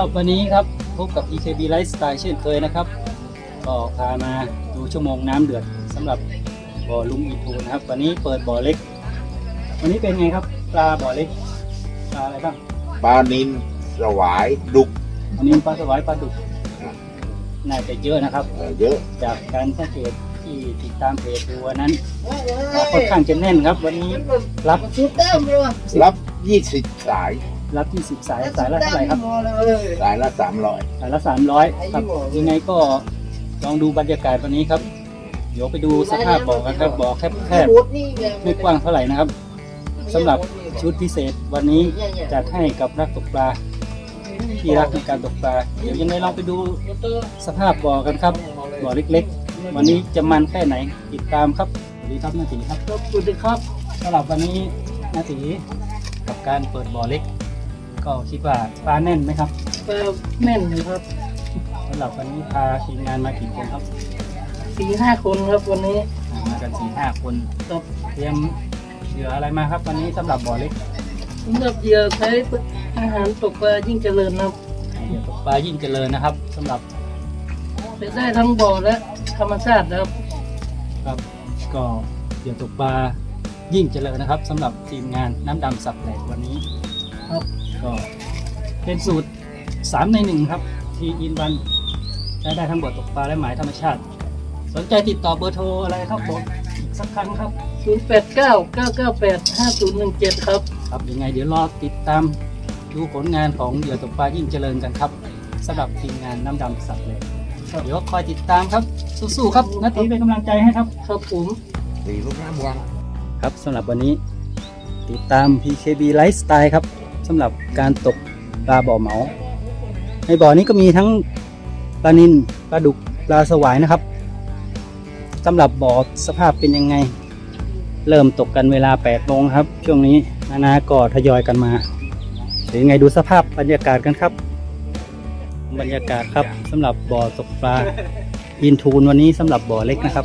ครับสำหรับวันนี้ครับ พบกับ EKB Lifestyle เช่นเคยนะครับ ก็พามาดูชั่วโมงน้ำเดือดสำหรับบ่อลุงอีทูนะครับ วันนี้เปิดบ่อเล็ก วันนี้เป็นไงครับ ปลาบ่อเล็ก ปลาอะไรบ้าง ปลานินสวายดุกวันนี้ปลาสวายปลาดุก น่าจะเยอะนะครับ เอ่อเยอะ จากการสังเกตที่ติดตามเพจดูวันนั้นปลาค่อนข้างจะแน่นครับ วันนี้รับ รับยี่สิบสาย รับที่สิบสายสายละเท่าไหร่ครับ สายละสามร้อยสายละสามร้อยครับ ยังไงก็ลองดูบรรยากาศวันนี้ครับ เดี๋ยวไปดูสภาพบ่อกันครับบ่อแคบแคบๆไม่กว้างเท่าไหร่นะครับสำหรับชุดพิเศษวันนี้จัดให้กับนักตกปลาที่รักในการตกปลาเดี๋ยวยังไงลองไปดูสภาพบ่อกันครับบ่อเล็กๆ วันนี้จะมันแค่ไหนติดตามครับสวัสดีครับนาตีครับครับสวัสดีครับสำหรับวันนี้นาตีกับการเปิดบ่อเล็ก ก็คิดว่าปลาแน่นไหมครับปลาแม่นอยู่ครับสำหรับวันนี้พาทีมงานมากี่คนครับสี่ห้าคนครับวันนี้มากันสี่ห้าคนครับเตรียมเหยื่ออะไรมาครับวันนี้สำหรับบ่อเล็กสำหรับเหยื่อใช้อาหารตกปลายิ่งเจริญนะครับเหยื่อตกปลายิ่งเจริญนะครับสำหรับจะได้ทั้งบ่อและธรรมชาตินะครับครับก็เหยื่อตกปลายิ่งเจริญนะครับสำหรับทีมงานน้ำดำสับแหลกวันนี้ครับ ก็เป็นสูตร 3 ใน 1 ครับ ทีอินวันใช้ได้ทั้งบ่อตกปลาและหมายธรรมชาติ สนใจติดต่อเบอร์โทรอะไรครับผมอีกสักครั้งครับ 0 8 9 9 9 8 5 0 1 7 ครับ ครับยังไงเดี๋ยวรอติดตามดูผลงานของเหยื่อตกปลายิ่งเจริญกันครับสำหรับทีมงานน้ำดำสับเลยเดี๋ยวคอยติดตามครับ สู้ๆครับนาทีเป็นกำลังใจให้ครับครับผมตีลูกน้ำวังครับสำหรับวันนี้ติดตาม PKB Lifestyle ครับ สำหรับการตกปลาบ่อเหมาในบ่อนี้ก็มีทั้งปลานินปลาดุกปลาสวายนะครับสำหรับบ่อสภาพเป็นยังไง เริ่มตกกันเวลา8โมงครับ ช่วงนี้นานาก็ทยอยกันมาเดี๋ยวยังไงดูสภาพบรรยากาศกันครับ บรรยากาศครับสำหรับบ่อตกปลาอินทูนวันนี้สำหรับบ่อเล็กนะครับ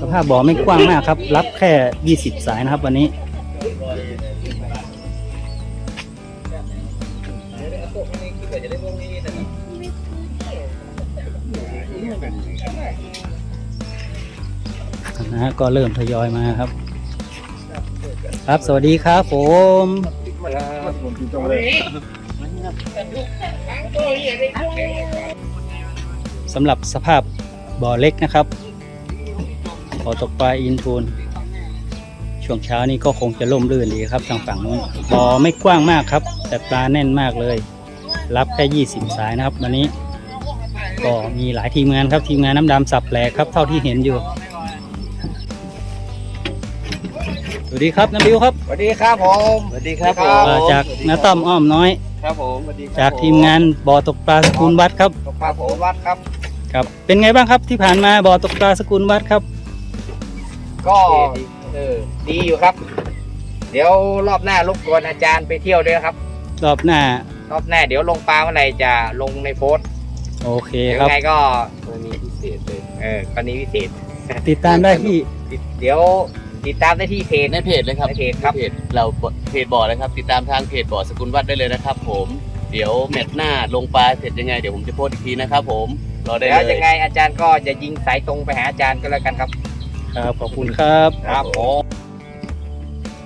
สภาพบ่อไม่กว้างมากครับ รับแค่ 20 สายนะครับวันนี้ นะฮะก็เริ่มทยอยมาครับ ครับสวัสดีครับผมสำหรับสภาพบ่อเล็กนะครับบ่อตกปลาอินทูนช่วงเช้านี้ก็คงจะล่มลื่นดีครับทางฝั่งนู้นบ่อไม่กว้างมากครับ แต่ปลาแน่นมากเลย รับแค่ 20 สายนะครับวันนี้ก็มีหลายทีมงานครับทีมงานน้ำดำสับแหลกครับเท่าที่เห็นอยู่ สวัสดีครับน้ำบิวครับสวัสดีครับผมสวัสดีครับผมมาจากน้าต้อมอ้อมน้อย ครับผมสวัสดีครับจากทีมงานบ่อตกปลาสกุลวัดครับตกปลาโผวัดครับครับ เป็นไงบ้างครับที่ผ่านมาบ่อตกปลาสกุลวัดครับ ก็เออดีอยู่ครับ เดี๋ยวรอบหน้ารบกวนอาจารย์ไปเที่ยวด้วยนะครับ รอบหน้ารอบหน้าเดี๋ยวลงปลาเมื่อไหร่จะลงในโพสต์โอเคเดี๋ยวครับไงก็วันนี้พิเศษเลยเออกรณีพิเศษ ติดตามได้ที่เดี๋ยว ติดตามได้ที่เพจ ในเพจเลยครับในเพจครับเพจเราเพจบ่อนะครับ ติดตามทางเพจบ่อสกุลวัดได้เลยนะครับ ผม เดี๋ยวแมตช์หน้าลงปลาเสร็จยังไงเดี๋ยวผมจะโพสต์อีกทีนะครับ ผมรอได้แล้วเลยัยงไงอาจารย์ก็จะยิงสายตรงไปหาอาจารย์ก็แล้วกันครับ ครับขอบคุณครับ ครับผม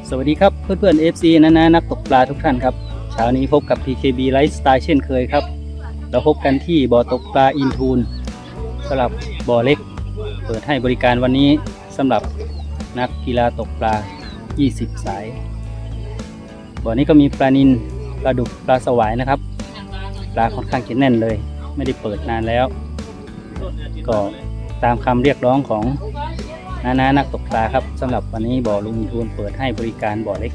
สวัสดีครับเพื่อนเพื่อนๆ FC นะนะนักตกปลาทุกท่านครับเช้านี้พบกับ PKB Lifestyle เช่นเคยครับ เราพบกันที่บ่อตกปลาอินทูนสำหรับบ่อเล็ก เปิดให้บริการวันนี้สำหรับ นักกีฬาตกปลา 20 สาย บ่อนี้ก็มีปลานินปลาดุกปลาสวายนะครับ ปลาค่อนข้างจะแน่นเลย ไม่ได้เปิดนานแล้ว ก็ตามคำเรียกร้องของนานานักตกปลาครับสำหรับวันนี้บ่อลุงทูนเปิดให้บริการบ่อเล็ก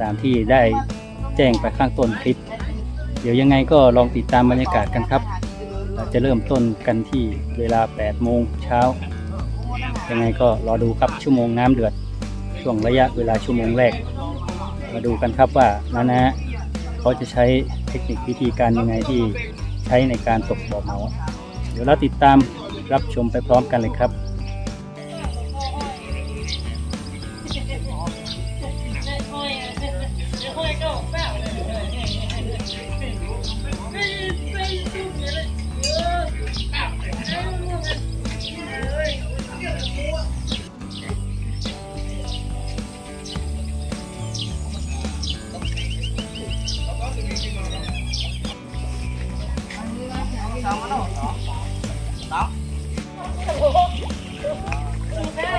ตามที่ได้แจ้งไปข้างต้นคลิป เดี๋ยวยังไงก็ลองติดตามบรรยากาศกันครับ จะเริ่มต้นกันที่เวลา 8 โมงเช้า ยังไงก็รอดูครับชั่วโมงน้ำเดือด ช่วงระยะเวลาชั่วโมงแรก มาดูกันครับว่านานะเขาจะใช้เทคนิควิธีการยังไงที่ใช้ในการตกบ่อเหมา เดี๋ยวเราติดตามรับชมไปพร้อมกันเลยครับ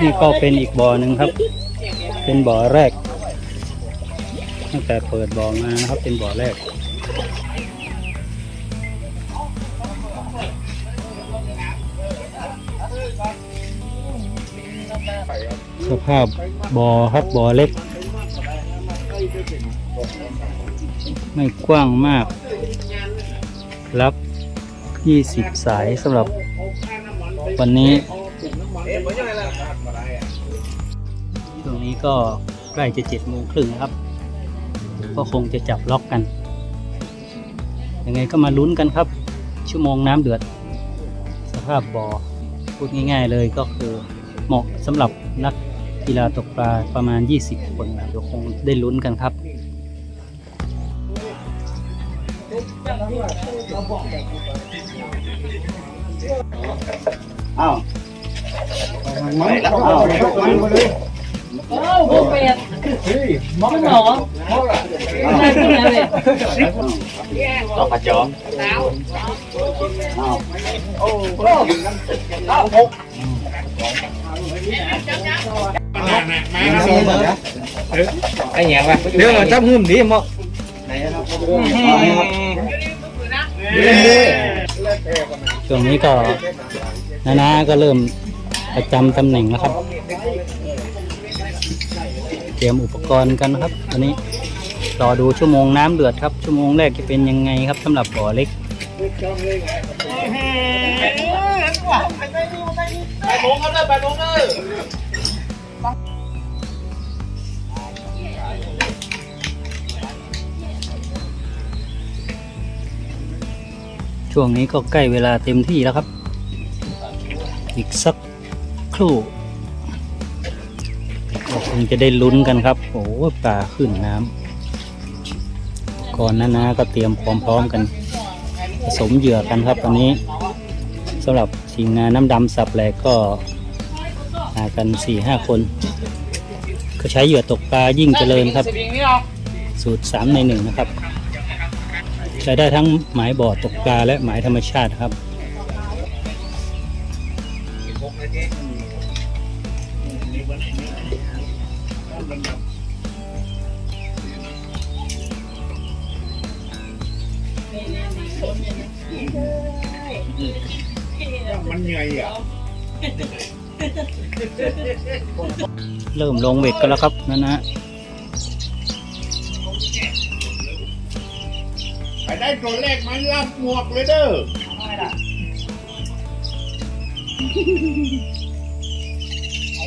นี่ก็เป็นอีกบ่อหนึ่งครับ เป็นบ่อแรก ตั้งแต่เปิดบ่อมานะครับ เป็นบ่อแรก สภาพบ่อครับบ่อเล็ก ไม่กว้างมาก รับ 20 สายสำหรับวันนี้ นี้ก็ใกล้จะเจ็ดโมงครึ่งครับ ก็คงจะจับล็อกกัน ยังไงก็มาลุ้นกันครับ ชั่วโมงน้ำเดือด สภาพบ่อพูดง่าย ๆ เลยก็คือเหมาะสำหรับนักกีฬาตกปลาประมาณ 20 คนเดี๋ยวคงได้ลุ้นกันครับอ้าว โอ้โหเป็ดมันหรอไม่ใช่เลยต่อกระจอมไอ้เหี้ยวะเดี๋ยวจับหืมดีมั้งช่วงนี้ก็นานาก็เริ่มประจำตำแหน่งแล้วครับ รียมอุปกรณ์กันนะครับอันนี้รอดูชั่วโมงน้ำเดือดครับ ชั่วโมงแรกจะเป็นยังไงครับสำหรับบ่อเล็กช่วงนี้ก็ใกล้เวลาเต็มที่แล้วครับ อีกสักครู่ คงจะได้ลุ้นกันครับโอ้โหปลาขึ้นน้ำก่อนหนานาก็เตรียมพร้อมๆกัน ผสมเหยื่อกันครับตอนนี้สำหรับทีมงานน้ำดำสับแหลกก็มากัน4ี่ห้าคน ก็ใช้เหยื่อตกปลายิ่งเจริญครับ สูตร3ใน1นะครับใช้ได้ทั้งหมายบ่อตกปลาและหมายธรรมชาติครับ ลงเบ็ดกันแล้วครับนั่นนะไปได้ตัวแรกมันรับหมวกเลยเด้อเอ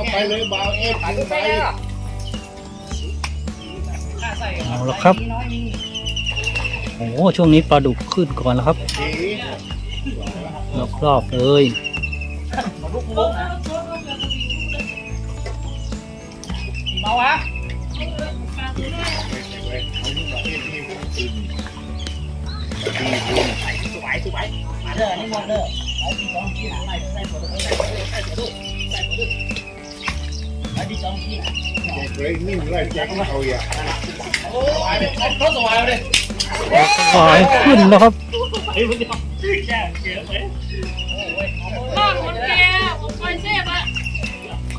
าไปเลยบ่าวเอฟถึงไปเอาละครับ โอ้โหช่วงนี้ปลาดุกขึ้นก่อนแล้วครับรอบๆเลย เลยนิ่มเลยแจ็คเขาอย่า ปลายขึ้นแล้วครับ ข้างคนแก่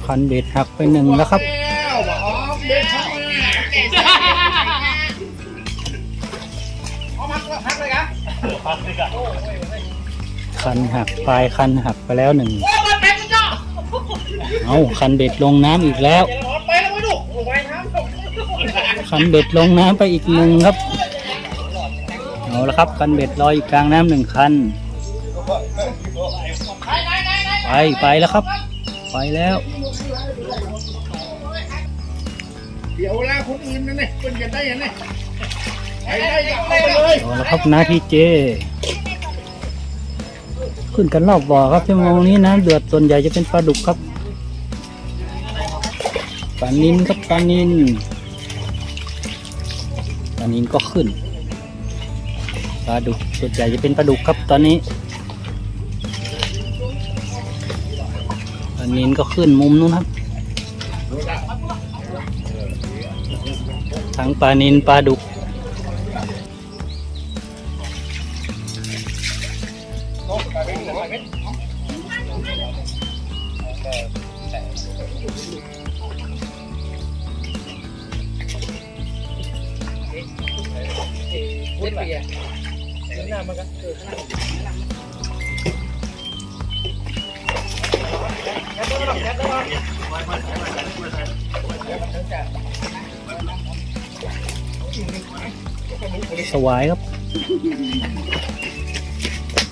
คันเบ็ดหักไปหนึ่งแล้วครับแล้วบ่ออกเด็ดเข้ามาคันหักปลายคันหักไปแล้วหนึ่ง เอาคันเบ็ดลงน้ำอีกแล้ว คันเบ็ดลงน้ำไปอีกหนึ่งครับ เอาละครับ คันเบ็ดลอยอยู่กลางน้ำหนึ่งคัน ไปไปแล้วครับ ไปแล้ว เดี๋ยวลาคนอื่นนั่นนี่เป็นกันได้ยังไงไปได้ก็เอาไปเลยเอาละครับนาทีเจ ขึ้นกันรอบบ่อครับชั่วโมงนี้น้ำเดือดส่วนใหญ่จะเป็นปลาดุกครับปลานินครับปลานินปลานินก็ขึ้นปลาดุกส่วนใหญ่จะเป็นปลาดุกครับตอนนี้ ปลานินก็ขึ้นมุมนู้นครับ ทั้งปลานินปลาดุก สวายครับ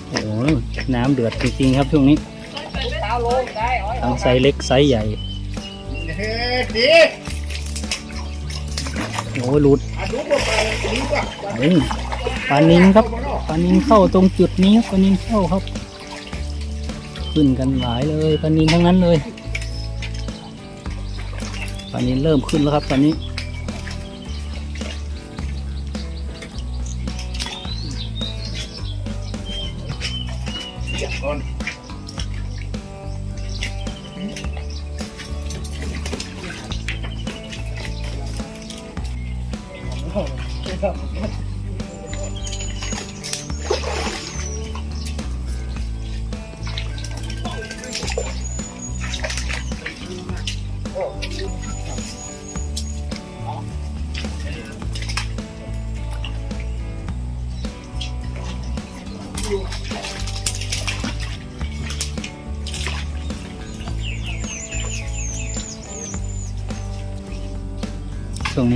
โอ้โหน้ำเดือดจริงๆครับช่วงนี้ทั้งไซส์เล็กไซส์ใหญ่โอ้ยหลุดปดีกว่าเอ้ยปลานินครับปลานินเข้าตรงจุดนี้ครับปลานินเข้าครับ ขึ้นกันหลายเลยปลานินทั้งนั้นเลยปลานินเริ่มขึ้นแล้วครับตอนนี้ก่อ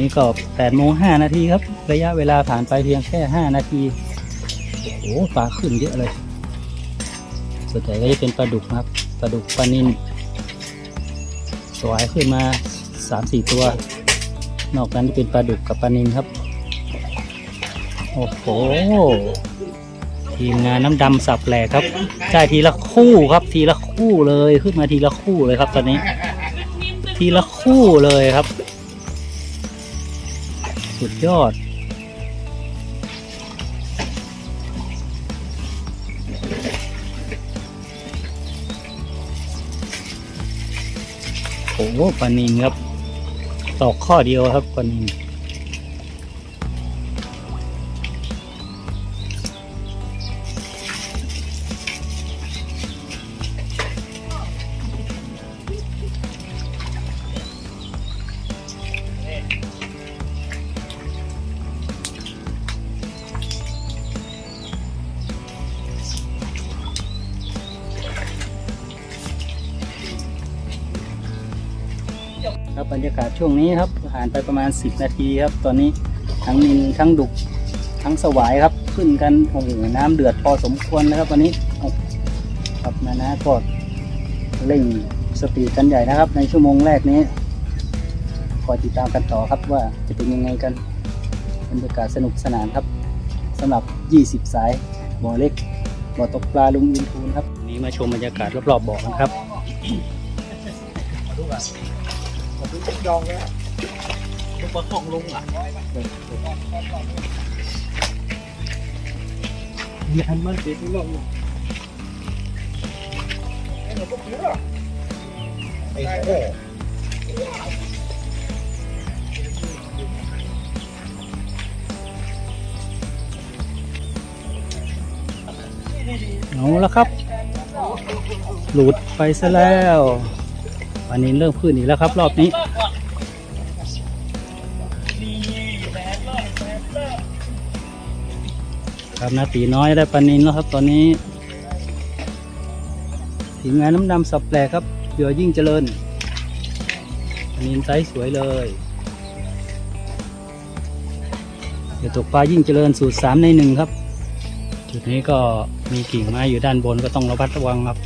นี้ก็8โมง5นาทีครับ ระยะเวลาผ่านไปเพียงแค่5นาที โอ้โหปลาขึ้นเยอะเลย ส่วนใหญ่ก็จะเป็นปลาดุกครับ ปลาดุกปลานินสวายขึ้นมา3-4ตัว นอกนั้นจะเป็นปลาดุกกับปลานินครับ โอ้โห ทีมงานน้ำดำสับแหลกครับ ได้ทีละคู่ครับ ทีละคู่เลย ขึ้นมาทีละคู่เลยครับตอนนี้ ทีละคู่เลยครับ สุดยอด โอ้ปลานินครับ ตอกข้อเดียวครับปลานิน ครับบรรยากาศช่วงนี้ครับผ่านไปประมาณ 10 นาทีครับ ตอนนี้ทั้งนินทั้งดุกทั้งสวายครับขึ้นกันโอ้โหน้ำเดือดพอสมควรนะครับวันนี้เอาครับนะนะก็เร่งสปีดกันใหญ่นะครับ ในชั่วโมงแรกนี้คอยติดตามกันต่อครับว่าจะเป็นยังไงกันบรรยากาศสนุกสนานครับสำหรับ 20 สายบ่อเล็กบ่อตกปลาลุงอินทูนครับวันนี้มาชมบรรยากาศรอบๆบ่อกันครับ ยองแล้วลูกปลาของลุงอะยันมันติดลงไอ้หนูก็คือไอ้โอ้เอาแล้วครับ หลุดไปซะแล้ว วันนี้เริ่มขึ้นอีกแล้วครับ รอบนี้ ครับนาตีน้อยได้ปลานินแล้วครับ ตอนนี้ถึงงานน้ำดำสับแปลครับเดี๋ยวยิ่งเจริญปลานินไซส์สวยเลยเดี๋ยวตกปลายิ่งเจริญสูตรสามในหนึ่งครับ จุดนี้ก็มีกิ่งไม้อยู่ด้านบนก็ต้องระมัดระวังครับ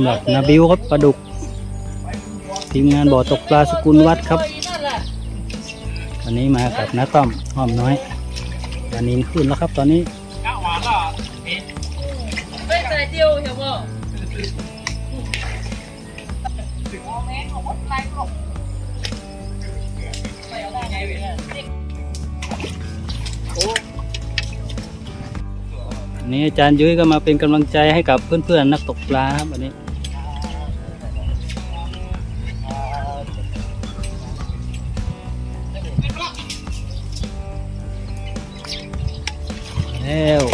ำหรับนาบิวครับปลาดุกทีมงานบ่อตกปลาสกุลวัดครับวันนี้มากับน้าต้อมห้อมน้อยอันนี้ขึ้นแล้วครับ ตอนนี้ไปใส่เดียวเห็นบ่นี้อาจารย์ยุ้ยก็มาเป็นกำลังใจให้กับเพื่อนๆนักตกปลาครับวันนี้ แล้ว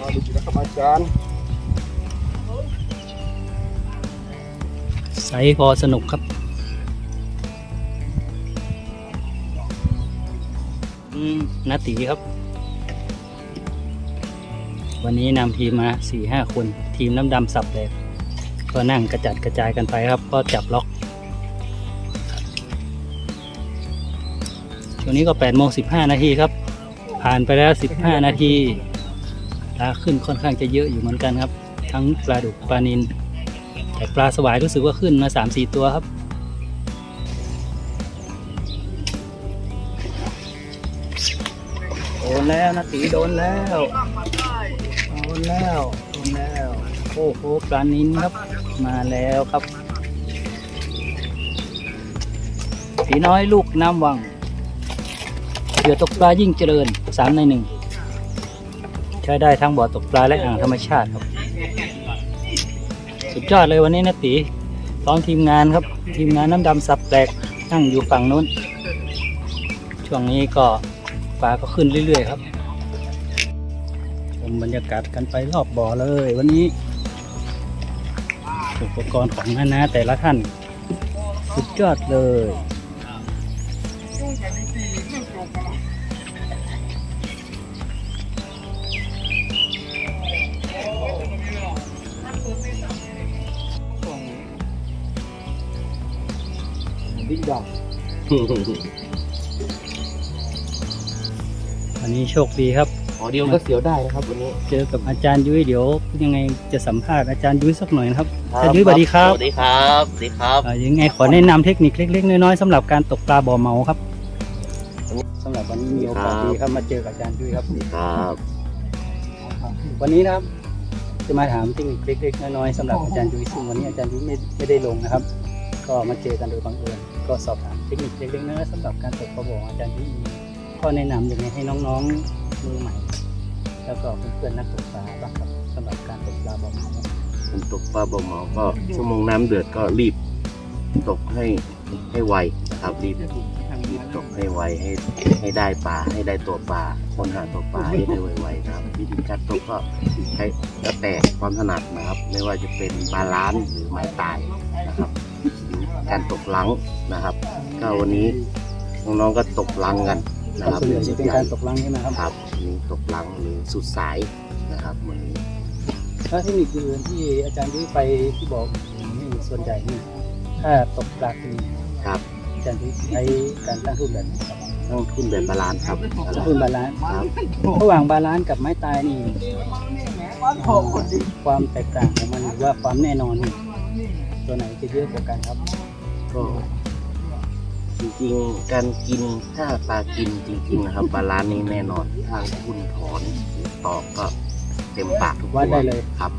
มาดูนะครับอาจารย์ไซส์พอสนุกครับนาตีครับ วันนี้นำทีมมาสี่ห้าคน ทีมน้ำดำสับเลยก็นั่งกระจัดกระจายกันไปครับ ก็จับล็อกช่วงนี้ก็8โมง15 นาทีครับ ผ่านไปแล้ว 15 นาทีปลาขึ้นค่อนข้างจะเยอะอยู่เหมือนกันครับ ทั้งปลาดุกปลานินแต่ปลาสวายรู้สึกว่าขึ้นมา 3-4 ตัวครับโดนแล้วนะตีโดนแล้วโดนแล้วโดนแล้วโอ้โหปลานินครับมาแล้วครับผีน้อยลูกน้ำวังเหยื่อตกปลายิ่งเจริญ สามในหนึ่งใช้ได้ทั้งบ่อตกปลาและอ่างธรรมชาติครับ สุดยอดเลยวันนี้นะตีพร้อมทีมงานครับ ทีมงานน้ำดำสับแตกนั่งอยู่ฝั่งนู้น ช่วงนี้ก็ปลาก็ขึ้นเรื่อย ๆ ครับชมบรรยากาศกันไปรอบบ่อเลย วันนี้ อุปกรณ์ของน้าๆแต่ละท่าน สุดยอดเลย ดอกวันนี้โชคดีครับ อ๋อเดียวก็เสียวได้นะครับวันนี้ เจอกับอาจารย์ยุ้ยเดี๋ยวยังไงจะสัมภาษณ์อาจารย์ยุ้ยสักหน่อยนะครับอาจารย์ยุ้ยสวัสดีครับสวัสดีครับสวัสดีครับอ่ายังไงขอแนะนำเทคนิคเล็กๆน้อยๆสำหรับการตกปลาบ่อเมาครับสำหรับวันนี้มีโอกาสดีครับมาเจอกับอาจารย์ยุ้ยครับครับ วันนี้นะครับ จะมาถามเทคนิคเล็กๆน้อยๆสำหรับอาจารย์ยุ้ยซึ่งวันนี้อาจารย์ยุ้ยไม่ไม่ได้ลงนะครับ ก็มาเจอกันโดยบังเอิญก็สอบถามเทคนิคเล็กๆน้อยๆสำหรับการตกปลาบ่ออาจารย์ยุ้ยมีข้อแนะนำยังไงให้น้องๆมือใหม่ แล้วก็เพื่อนๆนักตกปลาบ้างครับสำหรับการตกปลาบ่อเมาผมตกปลาบ่อหมาก็ชั่วโมงน้ำเดือดก็รีบตกให้ให้ไวนะครับรีบรีบตกให้ไวให้ให้ได้ปลาให้ได้ตัวปลาคนหาตัวปลาให้ได้ไวๆนะครับ วิธีการตกก็ใช้แล้วแต่ความถนัดนะครับ ไม่ว่าจะเป็นบาลานซ์หรือไม้ตายนะครับ การตกลังนะครับก็วันนี้น้องๆก็ตกลังกันนะก็ครับส่วนใหญ่จะเป็นการตกลังใช่ไหมครับครับวันนี้ตกลังหรือสุดสายนะครับวันนี้แล้วเทคนิคอื่นที่อาจารย์ยุ้ยไปที่บอกนี่ส่วนใหญ่นี่ถ้าตกปลาคือครับอาจารย์ยุ้ยใช้การตั้งทุนแบบไหนครับต้องทุนแบบบาลานซ์ครับตั้งทุนบาลานซ์ครับระหว่างบาลานซ์กับไม้ตายนี่อ่าความแตกต่างของมันหรือว่าความแน่นอนนี่ตัวไหนจะเยอะกว่ากันครับ ก็จริงๆการกินถ้าปลากินจริงๆนะครับบาลานซ์นี้แน่นอนทางคุณถอนหรือตอกก็เต็มปากทุกตัววัดได้เลย ครับ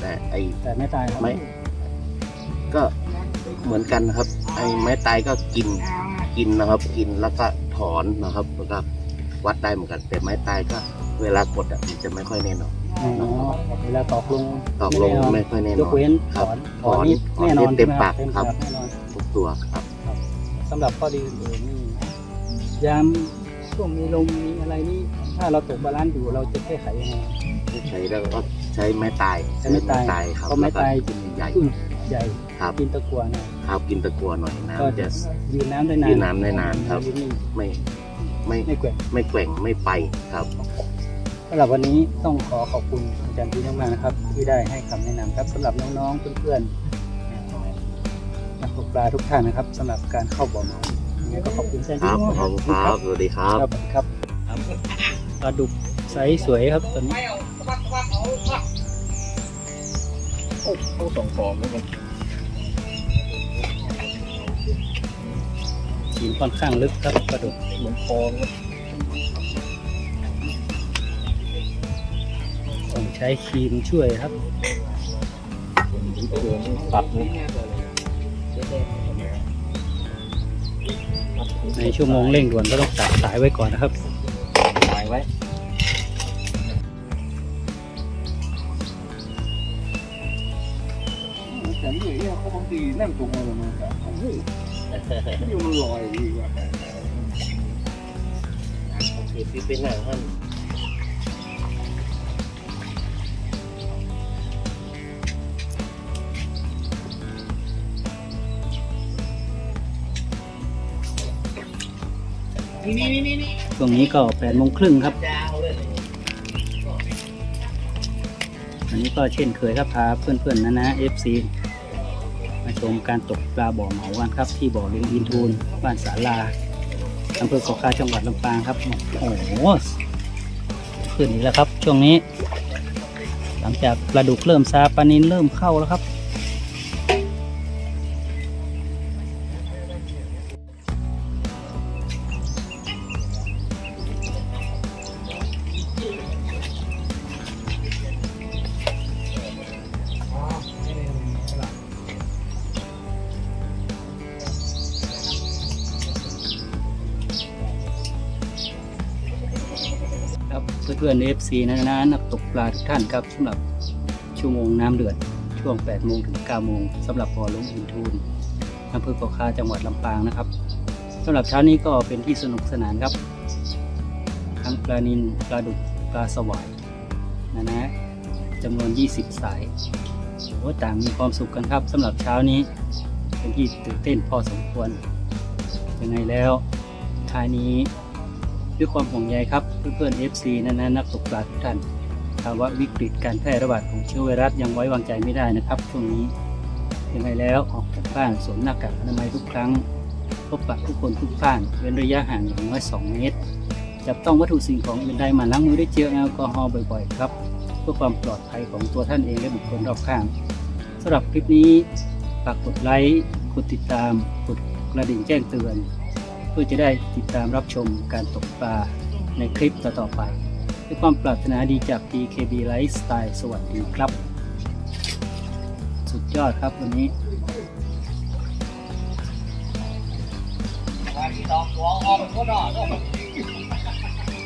แต่ไอ้แต่ไม้ตายครับ ไม้ก็เหมือนกันนะครับ ไอ้ไม้ตายก็กินกินนะครับ กินแล้วก็ถอนนะครับแล้วก็วัดได้เหมือนกันแต่ไม้ตายก็ เวลากดอะมันจะไม่ค่อยแน่นอนอ๋อเวลาตอกลงตอกลงแน่นอนไม่ค่อยแน่นยอกนเว้นถครับอนถอนนี่ถอนแน่นอนเต็มใช่ไหปากเต็มครับปากแน่นอนทุก ตัวครับสำหรับข้อดีอื่นๆนี่ยามช่วงมีลมมีอะไรนี่ถ้าเราตกบาลานซ์อยู่เราจะแก้ไขยังไง ใช้แล้วก็ใช้ไม้ตายใช้ไม้ตายครับเพราะไม้ตาย แล้วก็กินใหญ่พึ่งใหญ่ครับ กินตะกัวเนี่ยครับกินตะกัวหน่อยก็น้ำจะจะยืนน้ำได้นานยืนน้ำได้นานครับ ยืนิ่งไม่ไม่ไม่แกว่งไม่แกว่งไม่ไปครับ สำหรับวันนี้ต้องขอขอบคุณอาจารย์พีมากๆนะครับ ที่ได้ให้คำแนะนำครับสำหรับน้องๆเพื่อนๆนักตก ปลาทุกท่านนะครับสำหรับการเข้าบ่อเมายังไงก็ขอบคุณอาจารย์คพีรับมากขอบคุณครับ สวัสดีครับครับครับปลาดุกไซส์สวยครับตอนนี้โอ้โหสองสองแล้วมันสีค่อนข้างลึกครับปลาดุกเหมือนคลองเลยต้องใช้ครีมช่วยครับตัดเลย ในชั่วโมงเร่งด่วนก็ต้องตัดสายไว้ก่อนนะครับสายไว้แต่นี่เองเขาบางทีนั่งตรงมาเลยมันอยู่มันลอยดีกว่าคือที่เป็นหนัท่าน นช่วงนี้ก็แปดโมงครึ่งครับ อันนี้ก็เช่นเคยครับพาเพื่อนๆนะนะ FC มาชมการตกปลาบ่อเหมากันครับ ที่บ่อลุงอินทูนบ้านสาลาอำเภอเกาะคาจังหวัดลำปางครับ โอ้โหขึ้นอีกแล้วครับ ช่วงนี้ หลังจากปลาดุกเริ่มซาปลานินเริ่มเข้าแล้วครับ อนๆ FC นะนะนักตกปลาทุกท่านครับสำหรับชั่วโมงน้ำเดือด ช่วง 8 โมงถึง 9 โมงสำหรับบ่อลวงอินทูนอำเภอเกาะคาจังหวัดลำปางนะครับสำหรับเช้านี้ก็เป็นที่สนุกสนานครับทั้งปลานินปลาดุกปลาสวายนะนะจำนวน 20 สายโอ้ต่างมีความสุขกันครับสำหรับเช้านี้ เป็นที่ตื่นเต้นพอสมควรยังไงแล้วท้ายนี้ ด้วยความห่วงใยครับเพื่อนๆ FC นะนะนักตกปลาทุกท่านภาวะวิกฤตการแพร่ระบาดของเชื้อไวรัสยังไว้วางใจไม่ได้นะครับช่วงนี้ยังไงแล้วออกจากบ้านสวมหน้ากากอนามัยทุกครั้ง พบปะทุกคนทุกบ้านเว้นระยะห่างอย่างน้อย 2 เมตร จับต้องวัตถุสิ่งของอื่นใดมาล้างมือด้วยเจลแอลกอฮอล์บ่อยๆครับ เพื่อความปลอดภัยของตัวท่านเองและบุคคลรอบข้างสำหรับคลิปนี้ฝากกดไลค์กดติดตามกดกระดิ่งแจ้งเตือน เพื่อจะได้ติดตามรับชมการตกปลาในคลิปต่อๆไป ด้วยความปรารถนาดีจาก PKB Lifestyle สวัสดีครับ สุดยอดครับวันนี้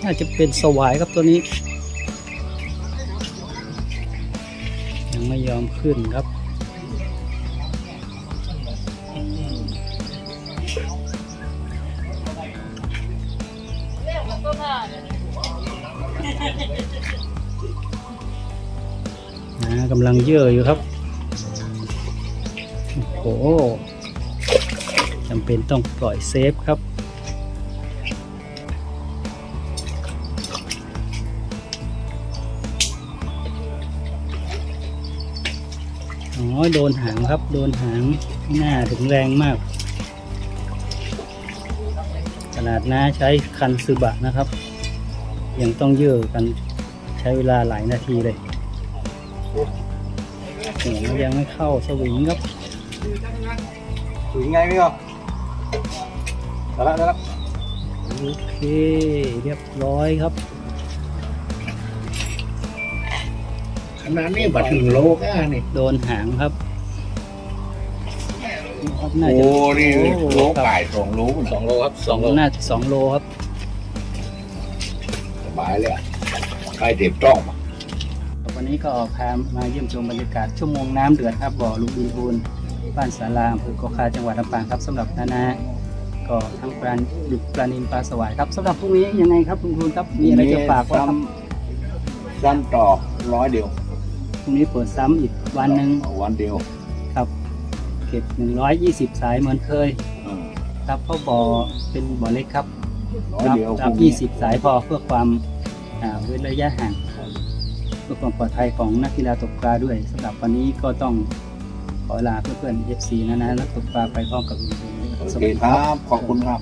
น่าจะเป็นสวายครับตัวนี้ ยังไม่ยอมขึ้นครับำลังเยอะออยู่ครับ โอ้โหจำเป็นต้องปล่อยเซฟครับอ๋อโดนหางครับ โดนหางหน้าถึงแรงมากขนาดน้าใช้คันซึบะนะครับ ยังต้องเยื่อกันใช้เวลาหลายนาทีเลย หัวมันยังไม่เข้าสวิงครับถึงไงพี่ก็ได้ละได้ละโอเคเรียบร้อยครับ ขนาดนี้บัดถึงโลก้านี่โดนหางครับครับน่าโอ้จะนี่โอ้โลครับป่ายสองโลสองโลครับสองโลน่าจะสองโลครับสบายเลยอะใครเต็มจ้องมา วันนี้ก็พามาเยี่ยมชมบรรยากาศชั่วโมงน้ำเดือดครับบ่อลุงอินทูนบ้านสาราอำเภอโกคาจังหวัดลำปางครับสำหรับนานาก็ทั้งปลาดุกปลานินปลาสวายครับสำหรับพรุ่งนี้ยังไงครับคุณทูนครับมีอะไรจะฝากว่าครับซ้ำต่อร้อยเดียวพรุ่งนี้เปิดซ้ำอีกวันหนึ่งวันเดียวครับเก็บ120สายเหมือนเคยอืมครับเพราะบ่อเป็นบ่อเล็กครับร้อยรับเดียวรับ20สายพอเพื่อความอ่าเว้นระยะห่างเพื่อความปลอดภัยของนักกีฬาตกปลาด้วยสำหรับวันนี้ก็ต้องขอลาเพื่อนๆ FC นะนะนักตกปลาไปพร้อมกับคุณโอสวัสเคดีครับขอบคุณครับ